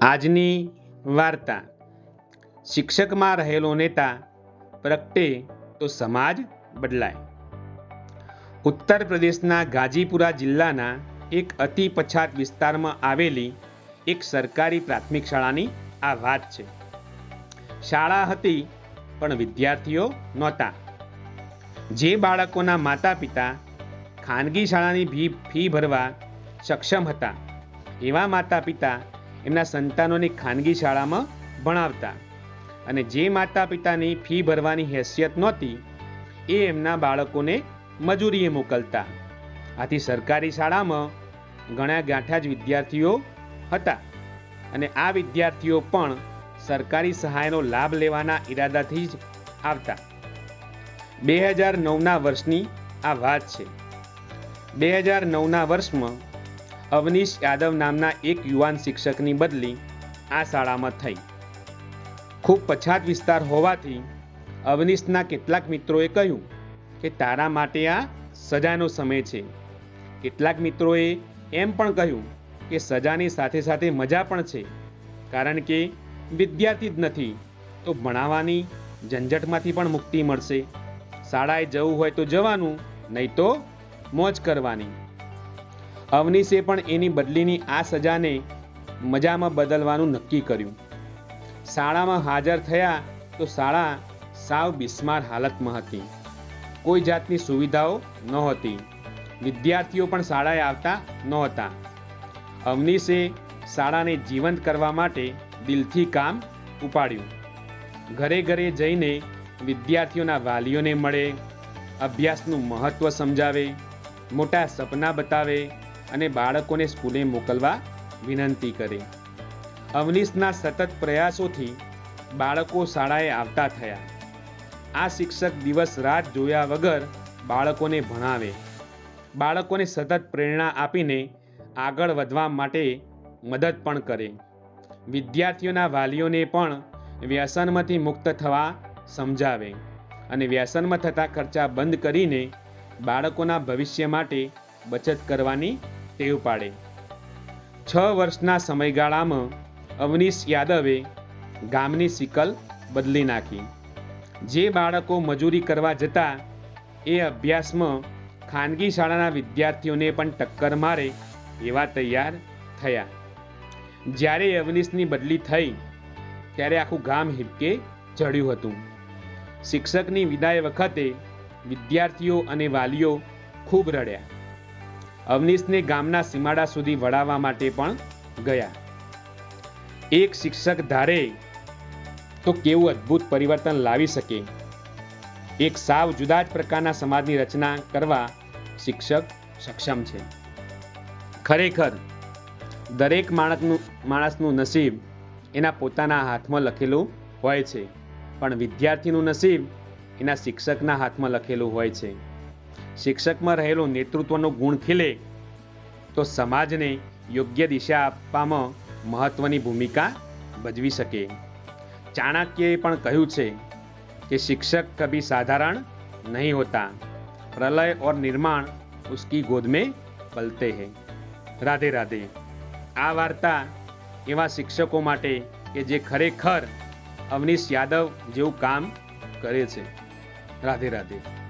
આજની વાર્તા. શિક્ષકમાં રહેલો નેતા પ્રગટે તો સમાજ બદલાય. ઉત્તર પ્રદેશના ગાજીપુરા જિલ્લાના એક અતિ પછાત વિસ્તારમાં આવેલી એક સરકારી પ્રાથમિક શાળાની આ વાત છે. શાળા હતી, પણ વિદ્યાર્થીઓ નહોતા. જે બાળકોના માતા પિતા ખાનગી શાળાની ફી ભરવા સક્ષમ હતા, એવા માતા પિતા એમના સંતાનોની ખાનગી શાળામાં ભણાવતા. અને જે માતા પિતાની ફી ભરવાની હેસિયત નહોતી, એ એમના બાળકોને મજૂરીએ મોકલતા. આથી સરકારી શાળામાં ઘણા ગાંઠા જ વિદ્યાર્થીઓ હતા. અને આ વિદ્યાર્થીઓ પણ સરકારી સહાયનો લાભ લેવાના ઈરાદાથી જ આવતા. બે હજાર નવના વર્ષની આ વાત છે. બે હજાર નવના વર્ષમાં અવનીશ યાદવ નામના એક યુવાન શિક્ષકની બદલી આ શાળામાં થઈ. ખૂબ પછાત વિસ્તાર હોવાથી અવનીશના કેટલાક મિત્રોએ કહ્યું કે તારા માટે આ સજાનો સમય છે. કેટલાક મિત્રોએ એમ પણ કહ્યું કે સજાની સાથે સાથે મજા પણ છે, કારણ કે વિદ્યાર્થી જ નથી તો ભણાવાની ઝંઝટમાંથી પણ મુક્તિ મળશે. શાળાએ જવું હોય તો જવાનું, નહીં તો મોજ કરવાની. અવનીશે પણ એની બદલીની આ સજાને મજામાં બદલવાનું નક્કી કર્યું. શાળામાં હાજર થયા તો શાળા સાવ બિસ્માર હાલતમાં હતી. કોઈ જાતની સુવિધાઓ નહોતી. વિદ્યાર્થીઓ પણ શાળાએ આવતા નહોતા. અવનીશે શાળાને જીવંત કરવા માટે દિલથી કામ ઉપાડ્યું. ઘરે ઘરે જઈને વિદ્યાર્થીઓના વાલીઓને મળે, અભ્યાસનું મહત્ત્વ સમજાવે, મોટા સપના બતાવે અને બાળકોને સ્કૂલે મોકલવા વિનંતી કરે. અવનીશના સતત પ્રયાસોથી બાળકો શાળાએ આવતા થયા. આ શિક્ષક દિવસ રાત જોયા વગર બાળકોને ભણાવે. બાળકોને સતત પ્રેરણા આપીને આગળ વધવા માટે મદદ પણ કરે. વિદ્યાર્થીઓના વાલીઓને પણ વ્યસનમાંથી મુક્ત થવા સમજાવે અને વ્યસનમાં થતા ખર્ચા બંધ કરીને બાળકોના ભવિષ્ય માટે બચત કરવાની ટેવ પાડે. છ વર્ષના સમયગાળામાં અવનીશ યાદવે ગામની સિકલ બદલી નાખી. જે બાળકો મજૂરી કરવા જતા એ અભ્યાસમાં ખાનગી શાળાના વિદ્યાર્થીઓને પણ ટક્કર મારે એવા તૈયાર થયા. જ્યારે અવનીશની બદલી થઈ, ત્યારે આખું ગામ હિપકે ચડ્યું હતું. શિક્ષકની વિદાય વખતે વિદ્યાર્થીઓ અને વાલીઓ ખૂબ રડ્યા. અવનીશને ગામના સીમાડા સુધી વળાવવા માટે પણ ગયા. એક શિક્ષક ધારે, તો કેવું અદ્ભુત પરિવર્તન લાવી શકે? એક સાવ જુદા જ પ્રકારના સમાજની રચના કરવા શિક્ષક સક્ષમ છે. ખરેખર, દરેક માણસનું માણસનું નસીબ એના પોતાના હાથમાં લખેલું હોય છે, પણ વિદ્યાર્થીનું નસીબ એના શિક્ષકના હાથમાં લખેલું હોય છે. શિક્ષકમાં રહેલો નેતૃત્વનો ગુણ ખીલે, તો સમાજને યોગ્ય દિશા આપવામાં મહત્વની ભૂમિકા ભજવી શકે. ચાણક્યએ પણ કહ્યું છે કે શિક્ષક કભી સાધારણ નહીં હોતા. પ્રલય ઓર નિર્માણ ઉસકી ગોદમે પલતે હે. રાધે રાધે. આ વાર્તા એવા શિક્ષકો માટે કે જે ખરેખર અવનીશ યાદવ જેવું કામ કરે છે. રાધે રાધે.